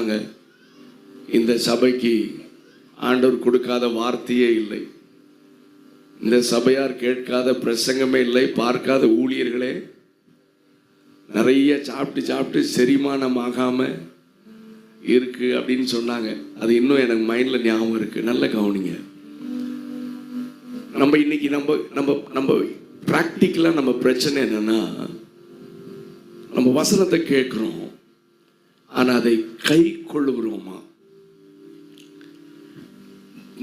சொன்னாங்க இந்த சபைக்கு ஆண்டவர் கொடுக்காத வார்த்தையே இல்லை. இந்த சபையார் கேட்காத பிரசங்கமே இல்லை பார்க்காத ஊழியர்களே. நிறைய சாப்பிட்டு சாப்பிட்டு செரிமானம் ஆகாம இருக்கு அப்படின்னு சொன்னாங்க. அது இன்னும் எனக்கு மைண்ட்ல ஞாபகம் இருக்கு. நல்ல கவனிங்க. நம்ம இன்னைக்கு நம்ம நம்ம நம்ம ப்ராக்டிக்கலாக நம்ம பிரச்சனை என்னன்னா நம்ம வசனத்தை கேட்குறோம். ஆனால் அதை கை கொள்ளுகிறோமா?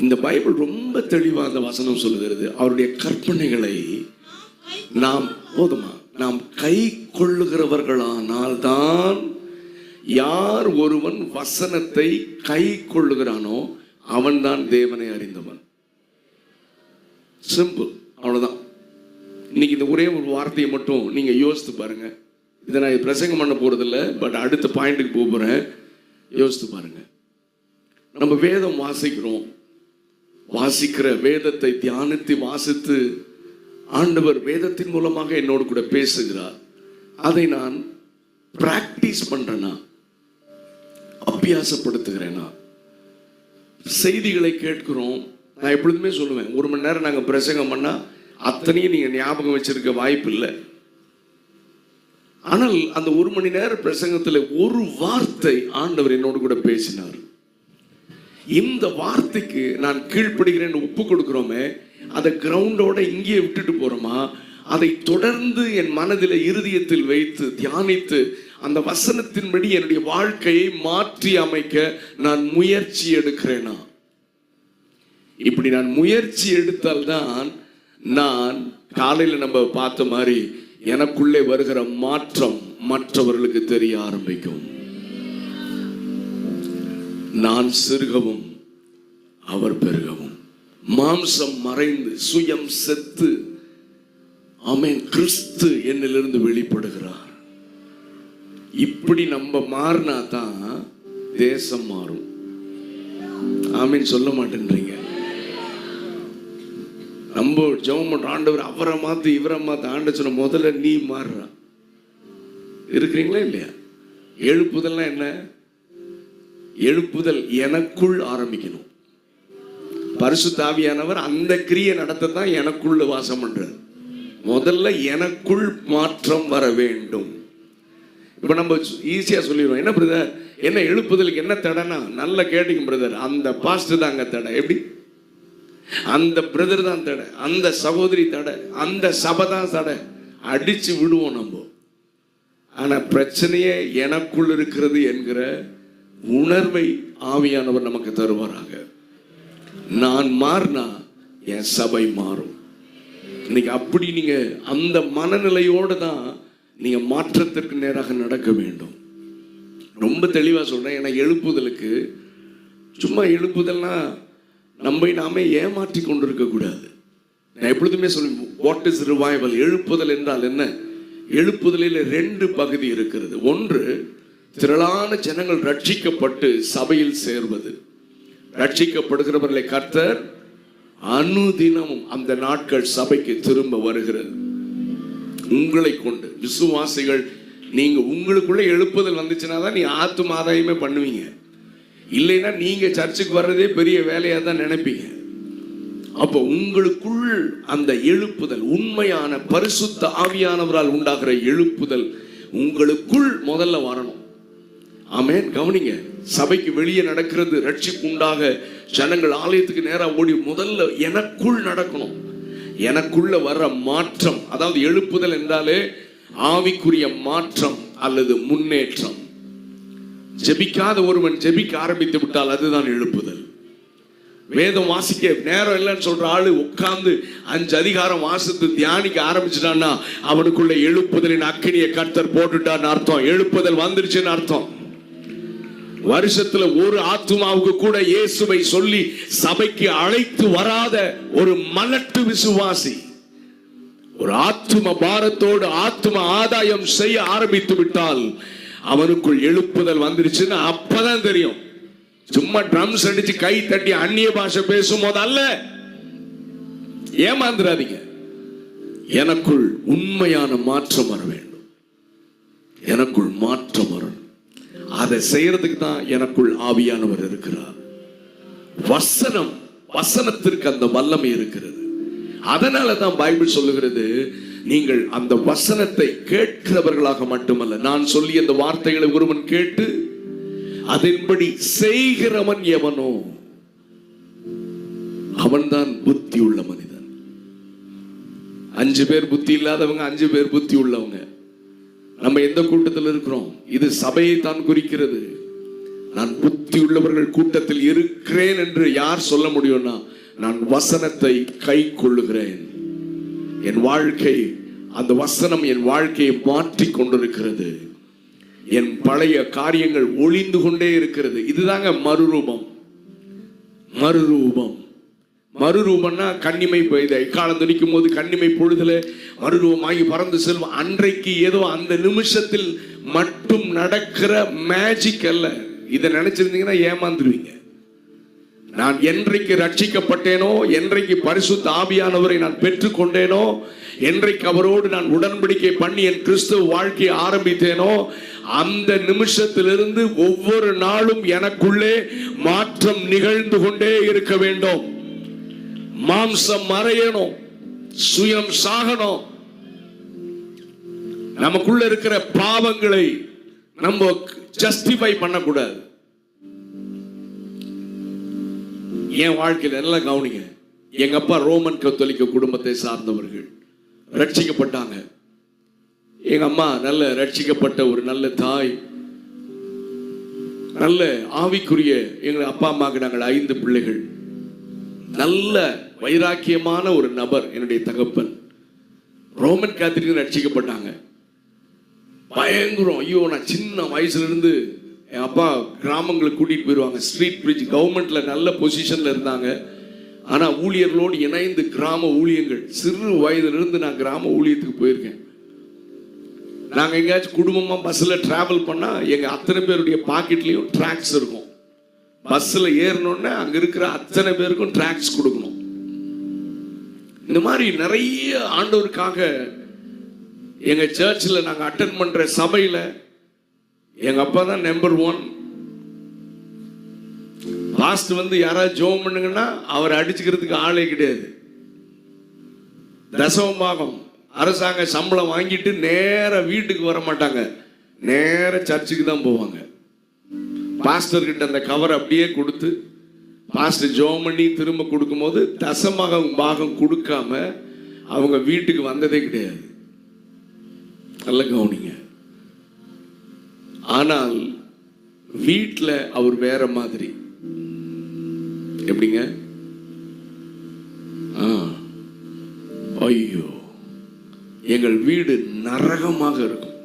இந்த பைபிள் ரொம்ப தெளிவாக அந்த வசனம் சொல்லுகிறது. அவருடைய கற்பனைகளை நாம் போதுமா? நாம் கை கொள்ளுகிறவர்களானால் தான் யார் ஒருவன் வசனத்தை கை கொள்ளுகிறானோ அவன்தான் தேவனை அறிந்தவன். சிம்பிள் அவ்வளோதான் இன்னைக்கு இந்த ஒரே ஒரு வார்த்தையை மட்டும் நீங்கள் யோசித்து பாருங்கள் இதை நான் பிரசங்கம் பண்ண போறதில்ல பட் அடுத்த பாயிண்ட்டுக்கு போக போகிறேன் யோசித்து பாருங்க. நம்ம வேதம் வாசிக்கிறோம். வாசிக்கிற வேதத்தை தியானித்து வாசித்து ஆண்டவர் வேதத்தின் மூலமாக என்னோடு கூட பேசுகிறார். அதை நான் பிராக்டிஸ் பண்றேனா? அபியாசப்படுத்துகிறேனா? செய்திகளை கேட்கிறோம். நான் எப்பொழுதுமே சொல்லுவேன் ஒரு மணி நேரம் நாங்கள் பிரசங்கம் பண்ணால் அத்தனையும் நீங்கள் ஞாபகம் வச்சிருக்க வாய்ப்பு இல்லை. ஆனால் அந்த ஒரு மணி நேர பிரசங்கத்தில் ஒரு வார்த்தை ஆண்டவர் என்னோடு கூட பேசினார். இந்த வார்த்தைக்கு நான் கீழ்ப்படுகிறேன் ஒப்பு கொடுக்குறோமே அதை கிரவுண்டோட இங்கேயே விட்டுட்டு போறோமா? அதை தொடர்ந்து என் மனதில் இருதயத்தில் வைத்து தியானித்து அந்த வசனத்தின்படி என்னுடைய வாழ்க்கையை மாற்றி அமைக்க நான் முயற்சி எடுக்கிறேனா? இப்படி நான் முயற்சி எடுத்தால்தான் நான் காலையில் நம்ம பார்த்த மாதிரி எனக்குள்ளே வருகிற மாற்றம் மற்றவர்களுக்கு தெரிய ஆரம்பிக்கும். நான் சிறுகவும் அவர் பெருகவும். மாம்சம் மறைந்து சுயம் செத்து ஆமென் கிறிஸ்து என்னிலிருந்து வெளிப்படுகிறார். இப்படி நம்ம மாறினா தான் தேசம் மாறும். ஆமீன் சொல்ல மாட்டேன்றீங்க. நம்ம ஜெபம் பண்ற ஆண்டவர் அவரை மாத்து இவரை மாத்து ஆண்ட சொன்ன முதல்ல நீ மாறுற. இருக்கிறீங்களா இல்லையா? எழுப்புதல்னா என்ன? எழுப்புதல் எனக்குள் ஆரம்பிக்கணும். பரிசு தாவியானவர் அந்த கிரியை நடத்த தான் எனக்குள்ள வாசம் பண்றார். முதல்ல எனக்குள் மாற்றம் வர வேண்டும். இப்ப நம்ம ஈஸியா சொல்லிடுவோம் என்ன பிரதர் என்ன எழுப்புதலுக்கு என்ன தடைனா நல்ல கேட்டீங்க பிரதர் அந்த பாஸ்ட் தாங்க தடை. எப்படி? அந்த பிரதர் தான் தடை அந்த சகோதரி தடை அந்த சபை தான் தடை. அடிச்சு விடுவோம் நம்ம. ஆனால் பிரச்சனையே எனக்குள் இருக்கிறது என்கிற உணர்வை ஆவியானவர் நமக்கு தருவாராக. நான் மாறினா என் சபை மாறும். இன்னைக்கு அப்படி நீங்க அந்த மனநிலையோடு தான் நீங்க மாற்றத்திற்கு நேராக நடக்க வேண்டும். ரொம்ப தெளிவாக சொல்றேன் ஏன்னா எழுப்புதலுக்கு சும்மா எழுப்புதல்னா நம்மை நாமே ஏமாற்றி கொண்டிருக்க கூடாது. நான் எப்பொழுதுமே சொல்லுவேன் வாட் இஸ் ரிவைவல் எழுப்புதல் என்றால் என்ன? எழுப்புதலில் ரெண்டு பகுதி இருக்கிறது. ஒன்று திரளான ஜனங்கள் ரட்சிக்கப்பட்டு சபையில் சேர்வது. ரட்சிக்கப்படுகிறவர்களை கர்த்தர் அனுதினமும் அந்த நாட்கள் சபைக்கு திரும்ப வருகிறது. உங்களை கொண்டு விசுவாசிகள் நீங்க உங்களுக்குள்ள எழுப்புதல் வந்துச்சுன்னா தான் நீ ஆத்தும ஆதாயமே பண்ணுவீங்க. இல்லைன்னா நீங்க சர்ச்சுக்கு வர்றதே பெரிய வேலையா தான் நினைப்பீங்க. அப்போ உங்களுக்குள் அந்த எழுப்புதல் உண்மையான பரிசுத்த ஆவியானவரால் உண்டாகிற எழுப்புதல் உங்களுக்குள் முதல்ல வரணும். ஆமேன். கவனிங்க சபைக்கு வெளியே நடக்கிறது ரட்சிப்பு உண்டாக ஜனங்கள் ஆலயத்துக்கு நேராக ஓடி முதல்ல எனக்குள் நடக்கணும். எனக்குள்ள வர்ற மாற்றம் அதாவது எழுப்புதல் என்றாலே ஆவிக்குரிய மாற்றம் அல்லது முன்னேற்றம். ஜெபிக்காத ஒருவன் ஜெபிக்க ஆரம்பித்து விட்டால் அதுதான் எழுப்புதல். வேதம் வாசிக்க நேரம் இல்லைன்னு சொல்ற ஆளு உட்கார்ந்து அஞ்சு அதிகாரம் வாசித்து தியானிக்க ஆரம்பிச்சிட்டான்னா அவனுக்குள்ள எழுப்புதலின் அக்கினியை கர்த்தர் போட்டுட்டான்னு அர்த்தம். எழுப்புதல் வந்துருச்சுன்னு அர்த்தம். வருஷத்துல ஒரு ஆத்துமாவுக்கு கூட இயேசுவை சொல்லி சபைக்கு அழைத்து வராத ஒரு மலட்டு விசுவாசி. ஒரு ஆத்ம பாரத்தோடு ஆத்ம ஆதாயம் செய்ய ஆரம்பித்து விட்டால் அவனுக்குள் எழுப்புதல் வந்துருச்சுன்னு அப்பதான் தெரியும். சும்மா ட்ரம்ஸ் அடிச்சு கை தட்டி அந்நிய பாஷை பேசும் போது அல்ல ஏமாந்துடாதீங்க எனக்குள் உண்மையான மாற்றம் வர வேண்டும். எனக்குள் மாற்றம் வரணும். அதை செய்யறதுக்கு தான் எனக்குள் ஆவியானவர் இருக்கிறார். வசனம் வசனத்திற்கு அந்த வல்லமை இருக்கிறது. அதனால தான் பைபிள் சொல்லுகிறது நீங்கள் அந்த வசனத்தை கேட்கிறவர்களாக மட்டுமல்ல. நான் சொல்லி அந்த வார்த்தைகளை ஒருவன் கேட்டு அதன்படி செய்கிறவன் எவனோ அவன்தான் புத்தி உள்ள மனிதன். அஞ்சு பேர் புத்தி இல்லாதவங்க அஞ்சு பேர் புத்தி உள்ளவங்க. நம்ம எந்த கூட்டத்தில் இருக்கிறோம்? இது சபையை தான் குறிக்கிறது. நான் புத்தி உள்ளவர்கள் கூட்டத்தில் இருக்கிறேன் என்று யார் சொல்ல முடியும்னா நான் வசனத்தை கை கொள்ளுகிறேன். என் வாழ்க்கை அந்த வசனம் என் வாழ்க்கையை மாற்றி கொண்டிருக்கிறது. என் பழைய காரியங்கள் ஒளிந்து கொண்டே இருக்கிறது. இதுதாங்க மறுரூபம். மறுரூபம். மறுரூபம்னா கண்ணிமை பெய்த. காலம் துணிக்கும் போது கண்ணிமை பொழுதுல மறுரூபமாகி பறந்து செல்வோம் அன்றைக்கு ஏதோ அந்த நிமிஷத்தில் மட்டும் நடக்கிற மேஜிக் அல்ல. இதை நினைச்சிருந்தீங்கன்னா ஏமாந்துருவீங்க. நான் என்றைக்கு ரட்சிக்கப்பட்டேனோ என்றைக்கு பரிசுத்த ஆவியானவரை நான் பெற்றுக்கொண்டேனோ என்றைக்கு அவரோடு நான் உடன்படிக்கை பண்ணி என் கிறிஸ்துவ வாழ்க்கையை ஆரம்பித்தேனோ அந்த நிமிஷத்திலிருந்து ஒவ்வொரு நாளும் எனக்குள்ளே மாற்றம் நிகழ்ந்து கொண்டே இருக்க வேண்டும். மாம்சம் மறையணும் சுயம் சாகணும். நமக்குள்ள இருக்கிற பாவங்களை நம்ம ஜஸ்டிஃபை பண்ணக்கூடாது. என் வாழ்க்கையில் நல்லா கவனிங்க. எங்க அப்பா ரோமன் கத்தோலிக்க குடும்பத்தை சார்ந்தவர்கள். ரட்சிக்கப்பட்டாங்க. எங்க அம்மா நல்ல ரட்சிக்கப்பட்ட ஒரு நல்ல தாய். நல்ல ஆவிக்குரிய எங்க அப்பா அம்மாவுக்கு நாங்கள் ஐந்து பிள்ளைகள். நல்ல வைராக்கியமான ஒரு நபர் என்னுடைய தகப்பன். ரோமன் கேத்தலிக் ரட்சிக்கப்பட்டாங்க. பயங்கரம். ஐயோ நான் சின்ன வயசுல இருந்து என் அப்பா கிராமங்களுக்கு கூட்டிட்டு போயிடுவாங்க ஸ்ட்ரீட் பிரிட்ஜ் கவர்மெண்ட்ல நல்ல பொசிஷன்ல இருந்தாங்க. ஆனா ஊழியர்களோடு இணைந்து கிராம ஊழியங்கள் சிறு வயதிலிருந்து நான் கிராம ஊழியத்துக்கு போயிருக்கேன். நாங்க எங்கேயாச்சும் குடும்பமா பஸ்ல டிராவல் பண்ணா எங்க அத்தனை பேருடைய பாக்கெட்லயும் ட்ராக்ஸ் இருக்கும். பஸ்ல ஏறினோடனே அங்க இருக்கிற அத்தனை பேருக்கும் ட்ராக்ஸ் கொடுக்கணும். இந்த மாதிரி நிறைய ஆண்டவருக்காக எங்க சர்ச்சில் நாங்கள் அட்டன் பண்ற சபையில எங்க அப்பா தான் நம்பர் ஒன் லாஸ்ட் வந்து யாராவது ஜோம் பண்ணுங்கன்னா அவர் அடிச்சுக்கிறதுக்கு ஆளே கிடையாது. தசவம் பாகம் அரசாங்க சம்பளம் வாங்கிட்டு நேர வீட்டுக்கு வர மாட்டாங்க. நேர சர்ச்சுக்கு தான் போவாங்க. பாஸ்டர் கிட்ட அந்த கவர் அப்படியே கொடுத்து பாஸ்டர் ஜோம் பண்ணி திரும்ப கொடுக்கும்போது தசமாக பாகம் கொடுக்காம அவங்க வீட்டுக்கு வந்ததே கிடையாது. நல்ல கவனிங்க. ஆனால் வீட்டில் அவர் வேற மாதிரி. எப்படிங்க? ஆ. ஐயோ. எங்கள் வீடு நரகமாக இருக்கும்.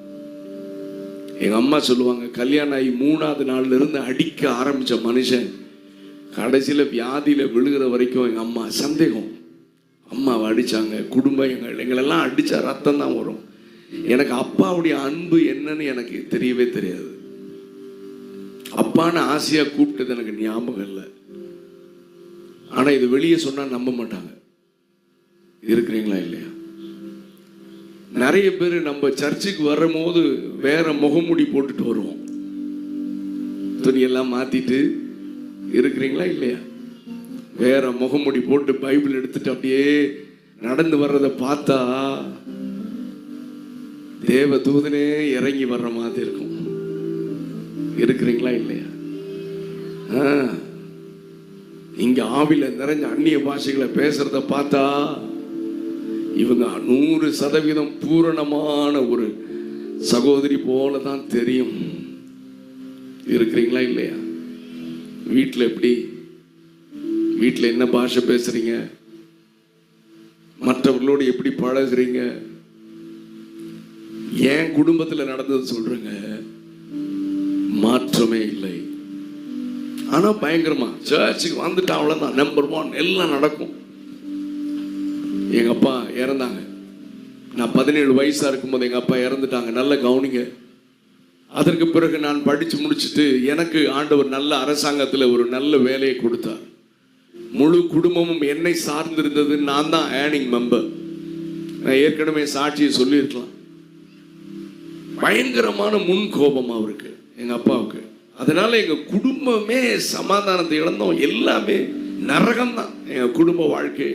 எங்கள் அம்மா சொல்லுவாங்க கல்யாணம் ஆகி மூணாவது நாள்ல இருந்து அடிக்க ஆரம்பித்த மனுஷன் கடைசியில் வியாதியில் விழுகிற வரைக்கும் எங்கள் அம்மா சந்தேகம். அம்மாவை அடித்தாங்க குடும்பம் எங்கள் எங்களெல்லாம் அடித்தா ரத்தம் தான் வரும். எனக்கு அப்பாவுடைய அன்பு என்னன்னு எனக்கு தெரியவே தெரியாது. அப்பான்னு ஆசையா கூப்பிட்டது எனக்கு ஞாபகம் இல்லை. ஆனா இது வெளியே சொன்னா நம்ப மாட்டாங்க. இருக்கிறீங்களா இல்லையா? நிறைய பேர் நம்ம சர்ச்சுக்கு வரும்போது வேற முகமூடி போட்டுட்டு வருவோம். துணியெல்லாம் மாத்திட்டு இருக்கிறீங்களா இல்லையா? வேற முகமூடி போட்டு பைபிள் எடுத்துட்டு அப்படியே நடந்து வர்றதை பார்த்தா தேவ தூதனே இறங்கி வர்ற மாதிரி இருக்கும். இருக்கிறீங்களா இல்லையா? ஆ. இங்க ஆவில நிறைஞ்ச அந்நிய பாஷைகளை பேசுறத பார்த்தா இவங்க நூறு சதவீதம் பூரணமான ஒரு சகோதரி போல தான் தெரியும். இருக்கிறீங்களா இல்லையா? வீட்டில் எப்படி? வீட்டில் என்ன பாஷை பேசுறீங்க? மற்றவர்களோடு எப்படி பழகுறீங்க? என் குடும்பத்தில் நடந்தது சொல்றேங்க? மாற்றமே இல்லை. ஆனால் பயங்கரமா சர்ச்சுக்கு வந்துட்டு அவ்வளவுதான். நம்பர் ஒன் எல்லாம் நடக்கும். எங்கள் அப்பா இறந்தாங்க. நான் பதினேழு வயசாக இருக்கும்போது எங்கள் அப்பா இறந்துட்டாங்க. நல்ல கவனிங்க. அதற்கு பிறகு நான் படித்து முடிச்சுட்டு எனக்கு ஆண்டவர் நல்ல அரசாங்கத்தில் ஒரு நல்ல வேலையை கொடுத்தார். முழு குடும்பமும் என்னை சார்ந்திருந்தது. நான் தான் ஏர்னிங் மெம்பர் நான் ஏற்கனவே சாட்சியை சொல்லியிருக்கலாம். பயங்கரமான முன் கோபம் அவருக்கு எங்கள் அப்பாவுக்கு. அதனால் எங்கள் குடும்பமே சமாதானத்தை இழந்தோம். எல்லாமே நரகம் தான் குடும்ப வாழ்க்கை.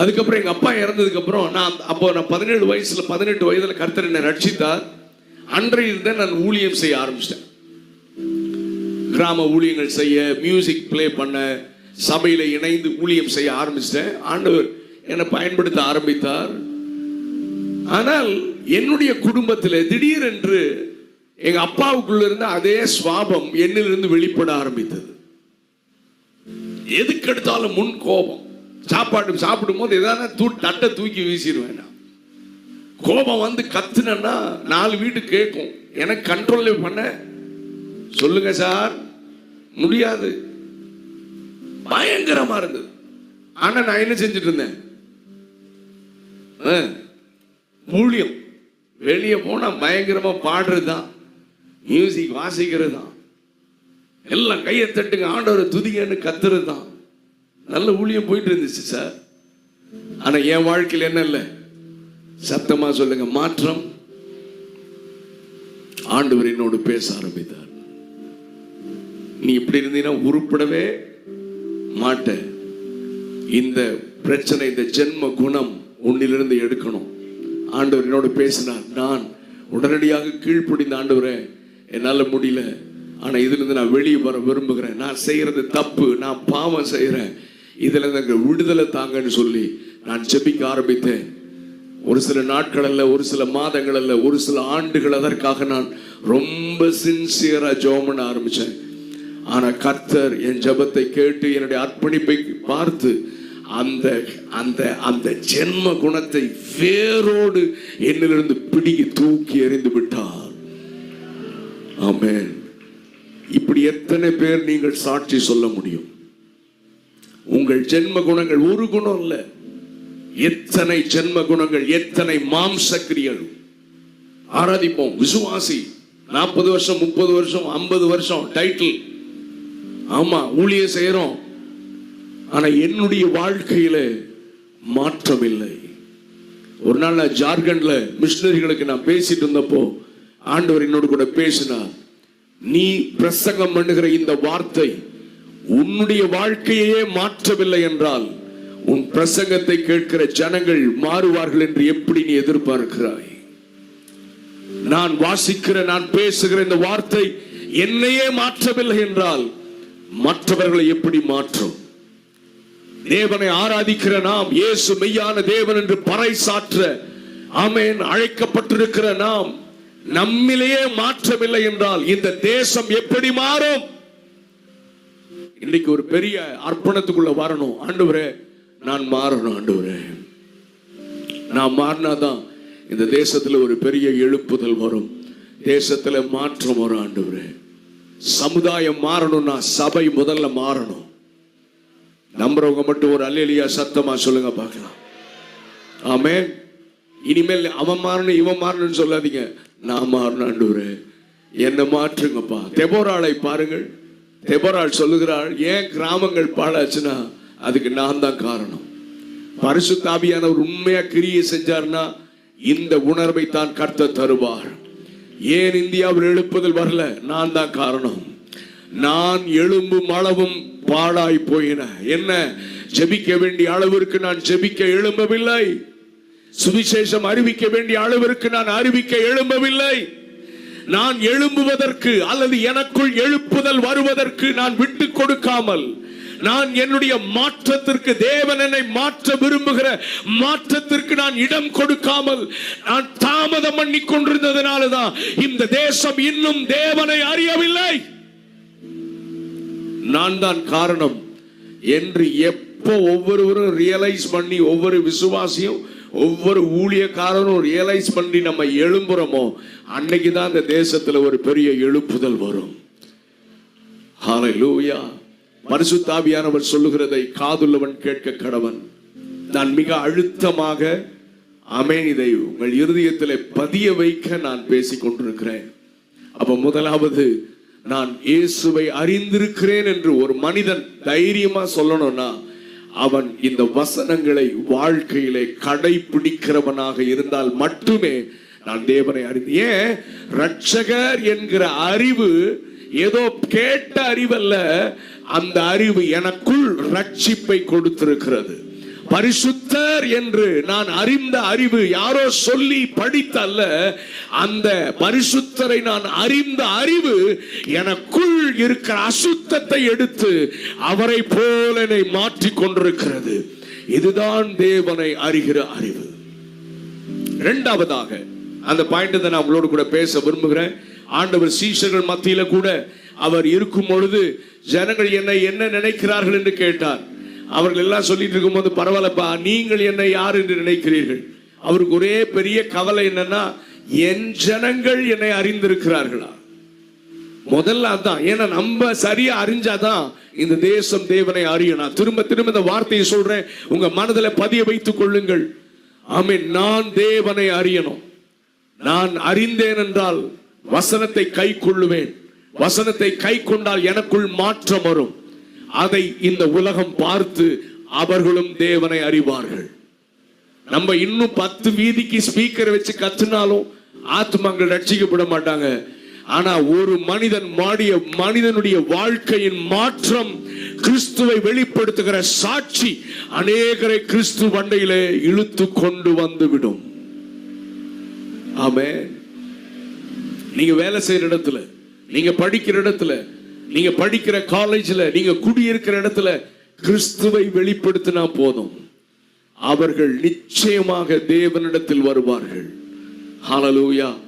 அதுக்கப்புறம் எங்கள் அப்பா இறந்ததுக்கப்புறம் நான் அப்போ நான் பதினேழு வயசில் பதினெட்டு வயதில் கர்த்தர் என்னை ரட்சித்தார். அன்றையிலிருந்து நான் ஊழியம் செய்ய ஆரம்பிச்சிட்டேன். கிராம ஊழியங்கள் செய்ய மியூசிக் ப்ளே பண்ண சபையில் இணைந்து ஊழியம் செய்ய ஆரம்பிச்சிட்டேன். ஆண்டவர் என்னை பயன்படுத்த ஆரம்பித்தார். ஆனால் என்னுடைய குடும்பத்தில் திடீரென்று எங்க அப்பாவுக்குள்ள இருந்த அதே சுவாபம் என்னிலிருந்து வெளிப்பட ஆரம்பித்தது. எதுக்கு எடுத்தாலும் முன் கோபம். சாப்பாடு சாப்பிடும் போது எதாவது தூ தட்டை தூக்கி வீசிடுவேன் கோபம் வந்து கத்துனேன்னா நாலு வீடு கேட்கும். எனக்கு கண்ட்ரோல் பண்ண. சொல்லுங்க சார். முடியாது. பயங்கரமா இருந்தது. ஆனா நான் என்ன செஞ்சுட்டு இருந்தேன்? மூலியம் ஊழியம் வெளியே போனால் பயங்கரமாக பாடுறது தான் மியூசிக் வாசிக்கிறது தான் எல்லாம் கையை தட்டுங்க ஆண்டவர் துதிங்கன்னு கத்துறது தான் நல்ல ஊழியம் போயிட்டு இருந்துச்சு சார். ஆனால் என் வாழ்க்கையில் என்ன இல்லை? சத்தமாக சொல்லுங்க மாற்றம். ஆண்டவர் என்னோடு பேச ஆரம்பித்தார். நீ இப்படி இருந்தீங்கன்னா உருப்படவே மாட்ட இந்த பிரச்சனை இந்த ஜென்ம குணம் உன்னிலிருந்து எடுக்கணும். ஆண்டவர் என்னோடு பேசினார். நான் உடனடியாக கீழ்ப்படிந்த ஆண்டவரை என்னால் முடியல. ஆனால் இதுலேருந்து நான் வெளியே வர விரும்புகிறேன். நான் செய்கிறது தப்பு நான் பாவம் செய்கிறேன். இதுலேருந்து எனக்கு விடுதலை தாங்கன்னு சொல்லி நான் ஜெபிக்க ஆரம்பித்தேன். ஒரு சில நாட்கள் அல்ல ஒரு சில மாதங்கள் அல்ல ஒரு சில ஆண்டுகள் அதற்காக நான் ரொம்ப சின்சியராக ஜோம் பண்ண ஆரம்பித்தேன். ஆனால் கர்த்தர் என் ஜெபத்தை கேட்டு என்னுடைய அர்ப்பணிப்பை பார்த்து அந்த அந்த அந்த ஜென்ம குணத்தை வேரோடு என்னிலிருந்து பிடிங்கி தூக்கி எறிந்து விட்டார். ஆமேன். இப்படி எத்தனை பேர் நீங்கள் சாட்சி சொல்ல முடியும்? உங்கள் ஜென்ம குணங்கள் ஒரு குணம் இல்ல. எத்தனை ஜென்ம குணங்கள் எத்தனை மாம்ச ஆராதிப்போம். விசுவாசி நாற்பது வருஷம் முப்பது வருஷம் ஐம்பது வருஷம் டைட்டில் ஆமா ஊழிய செய்யறோம் ஆனா என்னுடைய வாழ்க்கையில மாற்றம் இல்லை ஒரு நாள் நான் ஜார்க்கண்ட்ல மிஷினரிகளுக்கு நான் பேசிட்டு இருந்தப்போ ஆண்டவர் என்னோடு கூட பேசினார் நீ பிரசங்கம் பண்ணுகிற இந்த வார்த்தை உன்னுடைய வாழ்க்கையே மாற்றவில்லை என்றால் உன் பிரசங்கத்தை கேட்கிற ஜனங்கள் மாறுவார்கள் என்று எப்படி நீ எதிர்பார்க்கிறாய்? நான் வாசிக்கிற நான் பேசுகிற இந்த வார்த்தை என்னையே மாற்றவில்லை என்றால் மற்றவர்களை எப்படி மாற்றும்? தேவனை ஆராதிக்கிற நாம் இயேசு மெய்யான தேவன் என்று பறைசாற்ற ஆமென் அழைக்கப்பட்டிருக்கிற நாம் நம்மிலேயே மாற்றமில்லை என்றால் இந்த தேசம் எப்படி மாறும்? இன்னைக்கு ஒரு பெரிய அர்ப்பணத்துக்குள்ள வரணும். ஆண்டவரே நான் மாறணும் ஆண்டவரே. நான் மாறினாதான் இந்த தேசத்துல ஒரு பெரிய எழுப்புதல் வரும். தேசத்துல மாற்றம் வரும் ஆண்டவரே. சமுதாயம் மாறணும்னா சபை முதல்ல மாறணும். நம்புறவங்க மட்டும் ஒரு அல்லேலியா சத்தமா சொல்லுங்க பார்க்கலாம். ஆமே இனிமேல் அவன் மாறணும் இவன் மாறணும்னு சொல்லாதீங்க. நான் மாறணும் என்னை என்ன மாற்றுங்கப்பா. தெபோராளை பாருங்கள். தெபோராள் சொல்லுகிறாள் ஏன் கிராமங்கள் பாழாச்சுன்னா அதுக்கு நான் தான் காரணம். பரிசு தாபியானவர் உண்மையா கிரியை செஞ்சார்னா இந்த உணர்வை தான் கர்த்த தருவார். ஏன் இந்தியாவில் எழுப்புதல் வரல? நான் தான் காரணம். நான் எழும்பும் அளவும் பாழாய் போயின. என்ன? ஜெபிக்க வேண்டிய அளவிற்கு நான் ஜெபிக்க எழும்பவில்லை. சுவிசேஷம் அறிவிக்க வேண்டிய அளவிற்கு நான் அறிவிக்க எழும்பவில்லை. நான் எழும்புவதற்கு அல்லது எனக்குள் எழுப்புதல் வருவதற்கு நான் விட்டு கொடுக்காமல் நான் என்னுடைய மாற்றத்திற்கு தேவன் என்னை மாற்ற விரும்புகிற மாற்றத்திற்கு நான் இடம் கொடுக்காமல் நான் தாமதம் பண்ணி கொண்டிருந்ததுனாலதான் இந்த தேசம் இன்னும் தேவனை அறியவில்லை. நான் தான் காரணம் என்று எப்போ ஒவ்வொருவரும் ரியலைஸ் பண்ணி ஒவ்வொரு விசுவாசியும் ஒவ்வொரு ஊழியக்காரனும் ரியலைஸ் பண்ணி நம்ம எழும்புறோமோ அன்னைக்கு தான் இந்த தேசத்தில் ஒரு பெரிய எழுப்புதல் வரும். ஹalleluya பரிசுத்தாவியானவர் சொல்லுகிறதை காதுள்ளவன் கேட்க கடவன். நான் மிக அழுத்தமாக அமேன் இதை உங்கள் இருதயத்தில் பதிய வைக்க நான் பேசிக் கொண்டிருக்கிறேன் அப்ப முதலாவது நான் இயேசுவை அறிந்திருக்கிறேன் என்று ஒரு மனிதன் தைரியமா சொல்லணும்னா அவன் இந்த வசனங்களை வாழ்க்கையிலே கடைபிடிக்கிறவனாக இருந்தால் மட்டுமே நான் தேவனை அறிந்து. ஏன்? ரட்சகர் என்கிற அறிவு ஏதோ கேட்ட அறிவல்ல அந்த அறிவு எனக்குள் ரட்சிப்பை கொடுத்திருக்கிறது. பரிசுத்தர் என்று நான் அறிந்த அறிவு யாரோ சொல்லி படித்தல்ல. அந்த பரிசுத்தரை நான் அறிந்த அறிவு எனக்குள் இருக்கிற அசுத்தத்தை எடுத்து அவரை போல என்னை மாற்றி கொண்டிருக்கிறது. இதுதான் தேவனை அறிகிற அறிவு. இரண்டாவதாக அந்த பாயிண்ட் தான் நான் உங்களோடு கூட பேச விரும்புகிறேன். ஆண்டவர் சீஷர்கள் மத்தியில கூட அவர் இருக்கும் பொழுது ஜனங்கள் என்னை என்ன நினைக்கிறார்கள் என்று கேட்டார். அவர்கள் எல்லாம் சொல்லிட்டு இருக்கும்போது பரவாயில்லப்பா நீங்கள் என்னை யார் என்று நினைக்கிறீர்கள்? அவருக்கு ஒரே பெரிய கவலை என்னன்னா என் ஜனங்கள் என்னை அறிந்திருக்கிறார்களா? முதல்ல அதான். ஏன்னா நம்ம சரியா அறிஞ்சாதான் இந்த தேசம் தேவனை அறியும். நான் திரும்ப திரும்ப இந்த வார்த்தையை சொல்றேன். உங்க மனதில் பதிய வைத்துக் கொள்ளுங்கள். ஆமென். நான் தேவனை அறியணும். நான் அறிந்தேன் என்றால் வசனத்தை கை கொள்ளுவேன். வசனத்தை கை கொண்டால் எனக்குள் மாற்றம் வரும். அதை இந்த உலகம் பார்த்து அவர்களும் தேவனை அறிவார்கள். நம்ம இன்னும் பத்து வீதிக்கு ஸ்பீக்கரை வச்சு கத்துனாலும் ஆத்மாங்கள் ரட்சிக்கப்பட மாட்டாங்க. ஆனா ஒரு மனிதன் மாடிய மனிதனுடைய வாழ்க்கையின் மாற்றம் கிறிஸ்துவை வெளிப்படுத்துகிற சாட்சி அநேகரை கிறிஸ்து வண்டையிலே இழுத்து கொண்டு வந்து விடும் ஆமே நீங்க வேலை செய்யற இடத்துல நீங்க படிக்கிற இடத்துல நீங்க படிக்கிற காலேஜில் நீங்க குடியிருக்கிற இடத்துல கிறிஸ்துவை வெளிப்படுத்தினா போதும். அவர்கள் நிச்சயமாக தேவனிடத்தில் வருவார்கள். ஹalleluya